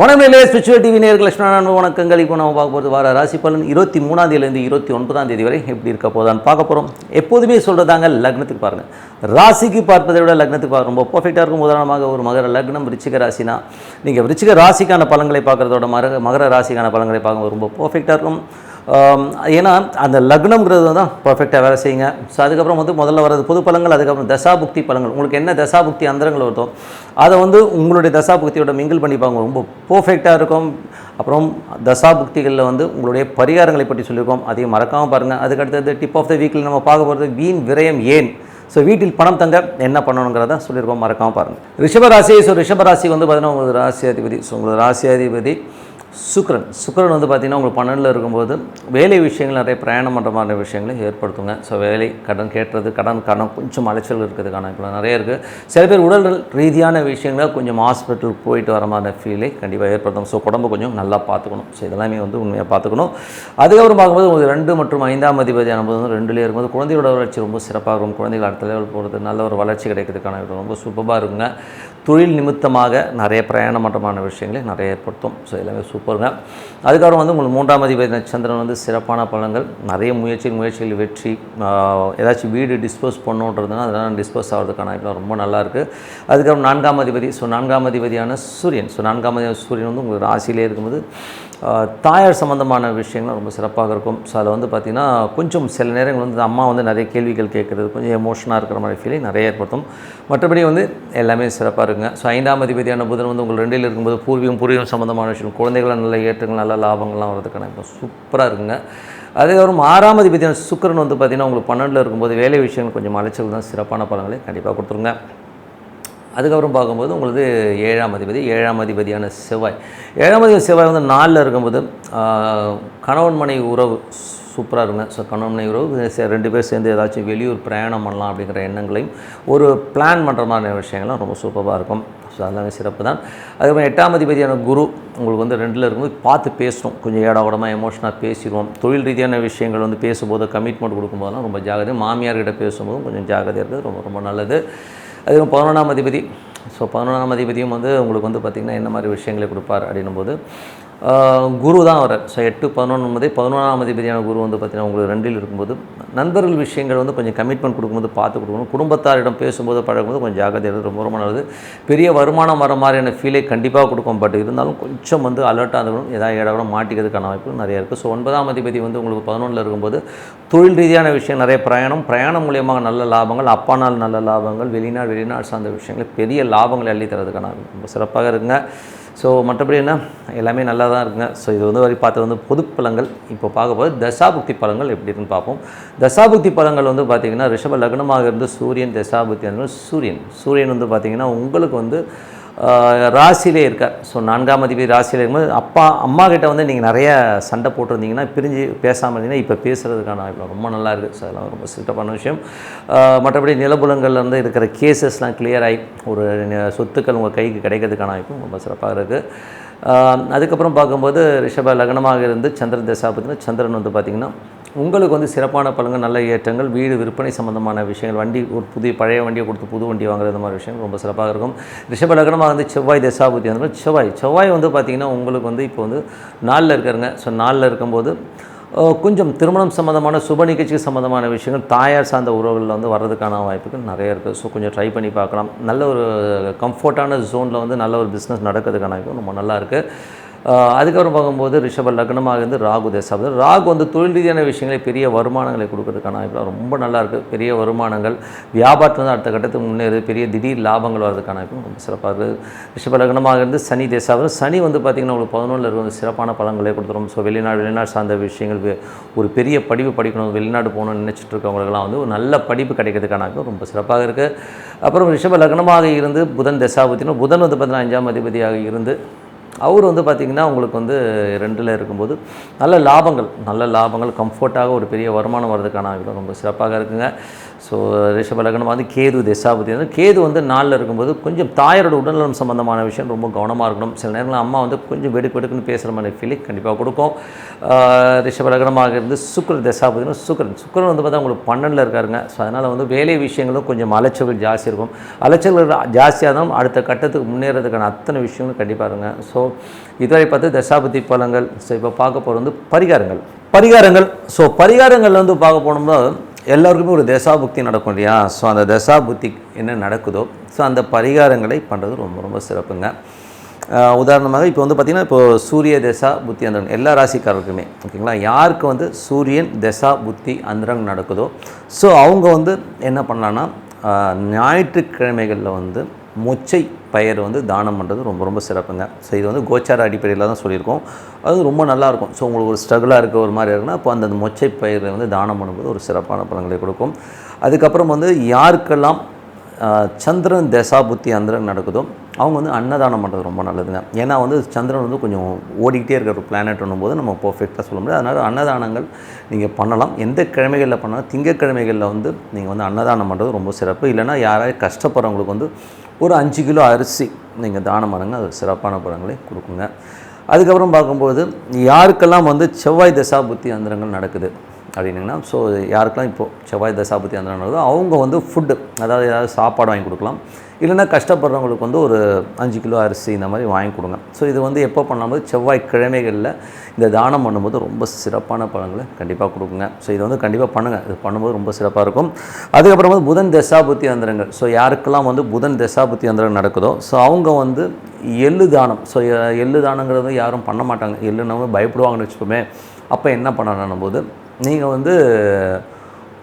வணக்கம் நிலைய spiritual TV நேர்கள் லட்சுமணன் வணக்கங்கள். இப்போ நம்ம பார்க்க போகிறது வார ராசி பலன் இருபத்தி மூணாம் தேதியிலேருந்து இருபத்தி ஒன்பதாம் தேதி வரை எப்படி இருக்க போதான்னு பார்க்க போகிறோம் எப்போதுமே சொல்கிறதாங்க லக்னத்துக்கு பாருங்கள் ராசிக்கு பார்ப்பதை விட லக்னத்துக்கு பார்க்க ரொம்ப பர்ஃபெக்டாக இருக்கும். உதாரணமாக ஒரு மகர லக்னம் ரிச்சிக ராசினா நீங்கள் ரிச்சிக ராசிக்கான பலன்களை பார்க்குறதோட மகர மகர ராசிக்கான பலன்களை பார்க்கும்போது ரொம்ப பர்ஃபெக்டாக இருக்கும். ஏன்னா அந்த லக்னம்ங்கிறது தான் பர்ஃபெக்டாக வேலை செய்யுங்க. ஸோ அதுக்கப்புறம் வந்து முதல்ல வரது பொது பழங்கள் அதுக்கப்புறம் தசாபுக்தி பலங்கள் உங்களுக்கு என்ன தசாபுக்தி அந்தரங்கள் வருதோ அதை வந்து உங்களுடைய தசாபுக்தியோட மிங்கிள் பண்ணிப்பாங்க ரொம்ப பர்ஃபெக்டாக இருக்கும். அப்புறம் தசாபுக்திகளில் வந்து உங்களுடைய பரிகாரங்களை பற்றி சொல்லியிருக்கோம். அதையும் மறக்காமல் பாருங்கள் அதுக்கடுத்தது டிப் ஆஃப் த வீக்கில் நம்ம பார்க்க போகிறது வீண் விரயம் ஏன்? ஸோ வீட்டில் பணம் தங்க என்ன பண்ணணுங்கிறத சொல்லியிருக்கோம். மறக்காமல் பாருங்கள் ரிஷபராசி ஸோ ரிஷபராசி வந்து பார்த்தீங்கன்னா உங்களுக்கு ராசி அதிபதி ஸோ உங்களுக்கு ராசி அதிபதி சுக்கரன். சுக்கரன் வந்து பார்த்திங்கன்னா உங்களுக்கு பன்னெண்டில் இருக்கும்போது வேலை விஷயங்கள் நிறைய பிரயாணம் பண்ணுற மாதிரி விஷயங்களை ஏற்படுத்துங்க. ஸோ வேலை கடன் கேட்டுறது கடன் கடன் கொஞ்சம் அலைச்சல் இருக்கிறதுக்கான இப்போ நிறைய இருக்குது. சில பேர் உடல் ரீதியான விஷயங்களை கொஞ்சம் ஹாஸ்பிட்டலுக்கு போயிட்டு வர மாதிரி ஃபீலை கண்டிப்பாக ஏற்படுத்தும். ஸோ உடம்பு கொஞ்சம் நல்லா பார்த்துக்கணும். ஸோ இதெல்லாமே வந்து உண்மையாக பார்த்துக்கணும். அதுக்கப்புறம் பார்க்கும்போது உங்களுக்கு ரெண்டு மற்றும் ஐந்தாம் அதிபதியான போது வந்து ரெண்டுலேயே இருக்கும்போது குழந்தையோட வளர்ச்சி ரொம்ப சிறப்பாக இருக்கும். குழந்தைகள் அடுத்த லெவல் போகிறது நல்ல ஒரு வளர்ச்சி கிடைக்கிறதுக்கான ரொம்ப சூப்பராக இருக்குங்க. தொழில் நிமித்தமாக நிறைய பிரயாணமற்றமான விஷயங்களை நிறைய ஏற்படுத்தும். ஸோ எல்லாமே சூப்பருங்க அதுக்கப்புறம் வந்து உங்களுக்கு மூன்றாம் அதிபதி சந்திரன் வந்து சிறப்பான பலன்கள். நிறைய முயற்சி முயற்சிகள் வெற்றி ஏதாச்சும் வீடு டிஸ்போஸ் பண்ணுன்றதுனா அதெல்லாம் டிஸ்போஸ் ஆகிறதுக்கான இப்போ ரொம்ப நல்லாயிருக்கு அதுக்கப்புறம் நான்காம் அதிபதி ஸோ நான்காம் அதிபதியான சூரியன். ஸோ நான்காம் அதிபதி சூரியன் வந்து உங்களுக்கு ராசியிலே இருக்கும்போது தாயார் சம்மந்தமான விஷயங்கள் ரொம்ப சிறப்பாக இருக்கும். ஸோ அதில் வந்து பார்த்திங்கன்னா கொஞ்சம் சில நேரங்கள் வந்து அம்மா வந்து நிறைய கேள்விகள் கேட்குறது கொஞ்சம் எமோஷனாக இருக்கிற மாதிரி ஃபீலிங் நிறைய ஏற்படுத்தும். மற்றபடி வந்து எல்லாமே சிறப்பாக இருக்குங்க. ஸோ ஐந்தாம் அதிபதியான புதன் வந்து உங்கள் ரெண்டில் இருக்கும்போது பூர்வீகம் பூர்வீகம் சம்மந்தமான விஷயம் குழந்தைகளை நல்ல ஏற்றங்கள் நல்ல லாபங்கள்லாம் வரதுக்கான இப்போ சூப்பராக இருக்குங்க. அதுக்கப்புறம் ஆறாம் அதிபதியான சுக்கிரன் வந்து பார்த்திங்கன்னா உங்களுக்கு பன்னெண்டில் இருக்கும்போது வேலை விஷயங்கள் கொஞ்சம் அலைச்சல் தான் சிறப்பான பலங்களை கண்டிப்பாக கொடுத்துருங்க. அதுக்கப்புறம் பார்க்கும்போது உங்களுக்கு ஏழாம் அதிபதி ஏழாம் அதிபதியான செவ்வாய். ஏழாம் அதிபதி செவ்வாய் வந்து நாலில் இருக்கும்போது கணவன் மனை உறவு சூப்பராக இருங்க ஸோ கணவன் மனை உறவு ரெண்டு பேர் சேர்ந்து ஏதாச்சும் வெளியூர் பிரயாணம் பண்ணலாம் அப்படிங்கிற எண்ணங்களையும் ஒரு பிளான் பண்ணுற மாதிரி விஷயங்கள்லாம் ரொம்ப சூப்பராக இருக்கும். ஸோ அதெல்லாமே சிறப்பு தான். அதுக்கப்புறம் எட்டாம் அதிபதியான குரு உங்களுக்கு வந்து ரெண்டில் இருக்கும்போது பார்த்து பேசணும். கொஞ்சம் ஏடா எமோஷனாக பேசிடுவோம். தொழில் ரீதியான விஷயங்கள் வந்து பேசும்போது கமிட்மெண்ட் கொடுக்கும்போதெல்லாம் ரொம்ப ஜாகிரதை. மாமியார்கிட்ட பேசும்போதும் கொஞ்சம் ஜாகிரதையாக இருக்குது ரொம்ப ரொம்ப நல்லது. அதுவும் பதினொன்றாம் அதிபதி. ஸோ பதினொன்றாம் அதிபதியும் வந்து உங்களுக்கு வந்து பார்த்திங்கன்னா என்ன மாதிரி விஷயங்களை கொடுப்பார் அப்படின்னும் போது குரு தான் வர ஸோ எட்டு பதினொன்று முதல் பதினொன்றாம் அதிபதியான குரு வந்து பார்த்திங்கன்னா உங்களுக்கு ரெண்டில் இருக்கும்போது நண்பர்கள் விஷயங்கள் வந்து கொஞ்சம் கமிட்மெண்ட் கொடுக்கும்போது பார்த்து கொடுக்கணும். குடும்பத்தாரிடம் பேசும்போது பழகும்போது கொஞ்சம் ஜாகிரதை ரொம்ப ரொம்ப நல்லது. பெரிய வருமானம் வர மாதிரியான ஃபீலை கண்டிப்பாக கொடுக்கும். பட் இருந்தாலும் கொஞ்சம் வந்து அலர்ட்டாக இருக்கணும் ஏதாவது இடம் மாட்டிக்கிறதுக்கான வாய்ப்பு நிறைய இருக்குது ஸோ ஒன்பதாம் அதிபதி வந்து உங்களுக்கு பதினொன்றில் இருக்கும்போது தொழில் ரீதியான விஷயம் நிறைய பிரயாணம். பிரயாணம் மூலியமாக நல்ல லாபங்கள் அப்பானால் நல்ல லாபங்கள் வெளிநாடு வெளிநாடு சார்ந்த விஷயங்கள் பெரிய லாபங்களை அள்ளி தரதுக்கான ரொம்ப சிறப்பாக இருக்குங்க. ஸோ மற்றபடி என்ன? எல்லாமே நல்லா தான் இருக்குங்க. ஸோ இது வந்து வரை பார்த்தது வந்து பொது பழங்கள் இப்போ பார்க்க போது தசாபுக்தி பலங்கள் எப்படி இருக்குன்னு பார்ப்போம். தசாபுக்தி பலங்கள் வந்து பார்த்திங்கன்னா ரிஷப லக்னமாக இருந்து சூரியன் தசாபுக்தி சூரியன். சூரியன் வந்து பார்த்திங்கன்னா உங்களுக்கு வந்து ராசியிலே இருக்கார். ஸோ நான்காம் அதிபதி ராசியிலே இருக்கும்போது அப்பா அம்மா கிட்ட வந்து நீங்கள் நிறைய சண்டை போட்டிருந்தீங்கன்னா பிரிஞ்சு பேசாமல் இருந்தீங்கன்னா இப்போ பேசுகிறதுக்கான இப்போ ரொம்ப நல்லா இருக்குது ஸோ அதெல்லாம் ரொம்ப சிறப்பான விஷயம். மற்றபடி நிலபுலங்கள்லேருந்து இருக்கிற கேசஸ்லாம் கிளியர் ஆகி ஒரு சொத்துக்கள் உங்கள் கைக்கு கிடைக்கிறதுக்கான வாய்ப்பும் ரொம்ப சிறப்பாக இருக்குது அதுக்கப்புறம் பார்க்கும்போது ரிஷப லக்னமாக இருந்து சந்திரன் தசாபத்தினா சந்திரன் வந்து பார்த்திங்கன்னா உங்களுக்கு வந்து சிறப்பான பலன்கள் நல்ல ஏற்றங்கள் வீடு விற்பனை சம்பந்தமான விஷயங்கள் வண்டி ஒரு புதிய பழைய வண்டியை கொடுத்து புது வண்டி வாங்குறது மாதிரி விஷயங்கள் ரொம்ப சிறப்பாக இருக்கும். ரிஷப லக்னமாக வந்து செவ்வாய் தசாபுத்தி வந்து செவ்வாய் செவ்வாய் வந்து பார்த்திங்கன்னா உங்களுக்கு வந்து இப்போ வந்து நாளில் இருக்காருங்க ஸோ நாளில் இருக்கும்போது கொஞ்சம் திருமணம் சம்மந்தமான சுப நிகழ்ச்சிக்கு சம்மந்தமான விஷயங்கள் தாயார் சார்ந்த உறவுகளில் வந்து வர்றதுக்கான வாய்ப்புகள் நிறைய இருக்குது ஸோ கொஞ்சம் ட்ரை பண்ணி பார்க்கலாம். நல்ல ஒரு கம்ஃபர்ட்டான ஜோனில் வந்து நல்ல ஒரு பிஸ்னஸ் நடக்கிறதுக்கான வாய்ப்பு ரொம்ப நல்லா இருக்குது அதுக்கப்புறம் பார்க்கும்போது ரிஷப லக்னமாக இருந்து ராகு தசாபதி. ராகு வந்து தொழில் ரீதியான விஷயங்களை பெரிய வருமானங்களை கொடுக்கறதுக்கான வாய்ப்பு ரொம்ப நல்லா இருக்குது பெரிய வருமானங்கள் வியாபாரத்தில் வந்து அடுத்த கட்டத்துக்கு முன்னேறு பெரிய திடீர் லாபங்கள் வர்றதுக்கான வாய்ப்பு ரொம்ப சிறப்பாக இருக்குது ரிஷப லக்னமாக இருந்து சனி தசாபதி. சனி வந்து பார்த்திங்கன்னா உங்களுக்கு பதினொன்றில் இருக்கிற சிறப்பான பலன்களை கொடுத்துரும். ஸோ வெளிநாடு வெளிநாடு சார்ந்த விஷயங்கள் ஒரு பெரிய படிப்பு படிக்கணும் வெளிநாடு போகணும்னு நினச்சிட்டு இருக்கவங்களுக்கெல்லாம் வந்து ஒரு நல்ல படிப்பு கிடைக்கிறதுக்கான வாய்ப்பு ரொம்ப சிறப்பாக இருக்குது அப்புறம் ரிஷப லக்னமாக இருந்து புதன் தசாபத்தினும் புதன் வந்து பார்த்தீங்கன்னா அஞ்சாம் அதிபதியாக இருந்து அவர் வந்து பார்த்திங்கன்னா உங்களுக்கு வந்து ரெண்டில் இருக்கும்போது நல்ல லாபங்கள் நல்ல லாபங்கள் கம்ஃபர்ட்டாக ஒரு பெரிய வருமானம் வர்றதுக்கான ரொம்ப சிறப்பாக இருக்குங்க. ஸோ ரிஷப லக்னம் வந்து கேது திசாபதி வந்து கேது வந்து நாளில் இருக்கும்போது கொஞ்சம் தாயாரோட உடல்நலம் சம்பந்தமான விஷயம் ரொம்ப கவனமாக இருக்கணும். சில நேரங்களில் அம்மா வந்து கொஞ்சம் வெடுக்கு வெடுக்குன்னு பேசுகிற மாதிரி ஃபீலிங் கண்டிப்பாக கொடுக்கும். ரிஷப லக்னமாக இருந்து சுக்கர தசாபதினா சுக்கரன். சுக்கரன் வந்து பார்த்தா உங்களுக்கு பன்னெண்டில் இருக்காருங்க. ஸோ அதனால் வந்து வேலை விஷயங்களும் கொஞ்சம் அலைச்சல்கள் ஜாஸ்தி இருக்கும். அலைச்சல்கள் ஜாஸ்தியாக தான் அடுத்த கட்டத்துக்கு முன்னேறதுக்கான அத்தனை விஷயங்களும் கண்டிப்பாக இருங்க. ஸோ இதுவரை பார்த்து தசாபதி பலங்கள் ஸோ இப்போ பார்க்க போகிறது வந்து பரிகாரங்கள். பரிகாரங்கள். ஸோ பரிகாரங்கள் வந்து பார்க்க போனோம்னா எல்லாருக்குமே ஒரு தசாபுக்தி நடக்கும் இல்லையா? ஸோ அந்த தசாபுக்தி என்ன நடக்குதோ ஸோ அந்த பரிகாரங்களை பண்ணுறது ரொம்ப ரொம்ப சிறப்புங்க. உதாரணமாக இப்போ வந்து பார்த்திங்கன்னா இப்போ சூரிய தசா புத்தி அந்த எல்லா ராசிக்காரருக்குமே ஓகேங்களா? யாருக்கு வந்து சூரியன் தசா புத்தி அந்தரங் நடக்குதோ ஸோ அவங்க வந்து என்ன பண்ணலான்னா ஞாயிற்றுக்கிழமைகளில் வந்து மொச்சை பயிர் வந்து தானம் பண்ணுறது ரொம்ப ரொம்ப சிறப்புங்க. ஸோ இது வந்து கோச்சார அடிப்படையில் தான் சொல்லியிருக்கோம். அது ரொம்ப நல்லாயிருக்கும் ஸோ உங்களுக்கு ஒரு ஸ்ட்ரகிளாக இருக்க ஒரு மாதிரி இருக்குன்னா அப்போ அந்த மொச்சை பயிரை வந்து தானம் பண்ணும்போது ஒரு சிறப்பான பலன்களை கொடுக்கும். அதுக்கப்புறம் வந்து யாருக்கெல்லாம் சந்திரன் தசாபுத்தி அந்தரன் நடக்குதோ அவங்க வந்து அன்னதானம் பண்ணுறது ரொம்ப நல்லதுங்க. ஏன்னா வந்து சந்திரன் வந்து கொஞ்சம் ஓடிக்கிட்டே இருக்கிற ஒரு பிளானட்னும் போது நம்ம பர்ஃபெக்டாக சொல்ல முடியாது. அதனால் அன்னதானங்கள் நீங்கள் பண்ணலாம். எந்த கிழமைகளில் பண்ணாலும் திங்கக்கிழமைகளில் வந்து நீங்கள் வந்து அன்னதானம் பண்ணுறது ரொம்ப சிறப்பு. இல்லைன்னா யாராவது கஷ்டப்படுறவங்களுக்கு வந்து ஒரு அஞ்சு கிலோ அரிசி நீங்கள் தானம் பண்ணுங்க அது சிறப்பான பழங்களை கொடுக்குங்க. அதுக்கப்புறம் பார்க்கும்போது யாருக்கெல்லாம் வந்து செவ்வாய் தசா புத்தி அந்தரங்கள் நடக்குது அப்படின்னிங்கன்னா ஸோ யாருக்கெல்லாம் இப்போது செவ்வாய் தசா புத்தி அந்தரங்கள் நடக்குதோ அவங்க வந்து ஃபுட்டு அதாவது ஏதாவது சாப்பாடு வாங்கி கொடுக்கலாம். இல்லைன்னா கஷ்டப்படுறவங்களுக்கு வந்து ஒரு அஞ்சு கிலோ அரிசி இந்த மாதிரி வாங்கி கொடுங்க. ஸோ இது வந்து எப்போ பண்ணும்போது செவ்வாய் கிழமைகளில் இந்த தானம் பண்ணும்போது ரொம்ப சிறப்பான பழங்களை கண்டிப்பாக கொடுக்குங்க. ஸோ இது வந்து கண்டிப்பாக பண்ணுங்கள் இது பண்ணும்போது ரொம்ப சிறப்பாக இருக்கும். அதுக்கப்புறம் வந்து புதன் தசாபுத்தி அந்தரங்கள் ஸோ யாருக்கெல்லாம் வந்து புதன் தசாபுத்தி அந்தரங்கள் நடக்குதோ ஸோ அவங்க வந்து எள்ளு தானம். ஸோ எள்ளு தானங்கிறது யாரும் பண்ண மாட்டாங்க. எள்ளுனவங்க பயப்படுவாங்கன்னு வச்சுக்கோமே. அப்போ என்ன பண்ணணும் போது நீங்கள் வந்து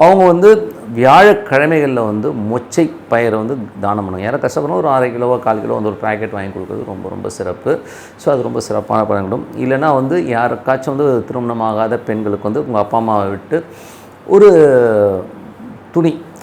அவங்க வந்து வியாழக்கிழமைகளில் வந்து மொச்சை பயிரை வந்து தானம் பண்ணுவாங்க. யாரும் கஷ்டப்படும் ஒரு அரை கிலோவோ கால் கிலோ வந்து ஒரு பேக்கெட் வாங்கி கொடுக்குறது ரொம்ப ரொம்ப சிறப்பு. ஸோ அது ரொம்ப சிறப்பான பலன்களும் இல்லைன்னா வந்து யாருக்காச்சும் வந்து திருமணமாகாத பெண்களுக்கு வந்து உங்கள் அப்பா அம்மாவை விட்டு ஒரு துணி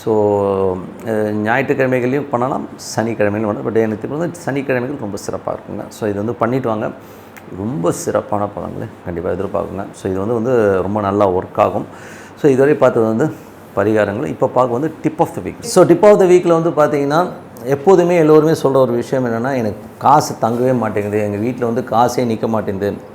ஸோ uh, ஞாயிற்றுக்கிழமைகளையும் பண்ணலாம் சனிக்கிழமையிலும் பண்ணலாம். பட் எனக்கு வந்து சனிக்கிழமைகள் ரொம்ப சிறப்பாக இருக்குங்க. ஸோ இது வந்து பண்ணிட்டு வாங்க. ரொம்ப சிறப்பான பலன்களை கண்டிப்பாக எதிர்பார்க்குங்க. ஸோ இது வந்து வந்து ரொம்ப நல்லா ஒர்க் ஆகும். ஸோ இதுவரை பார்த்தது வந்து பரிகாரங்கள். இப்போ பார்க்க வந்து tip of the week so tip of the வீக்கில் வந்து பார்த்தீங்கன்னா எப்போதுமே எல்லோருமே சொல்கிற ஒரு விஷயம் என்னென்னா எனக்கு காசு தங்கவே மாட்டேங்குது. எங்கள் வீட்டில் வந்து காசே நிற்க மாட்டேங்குது.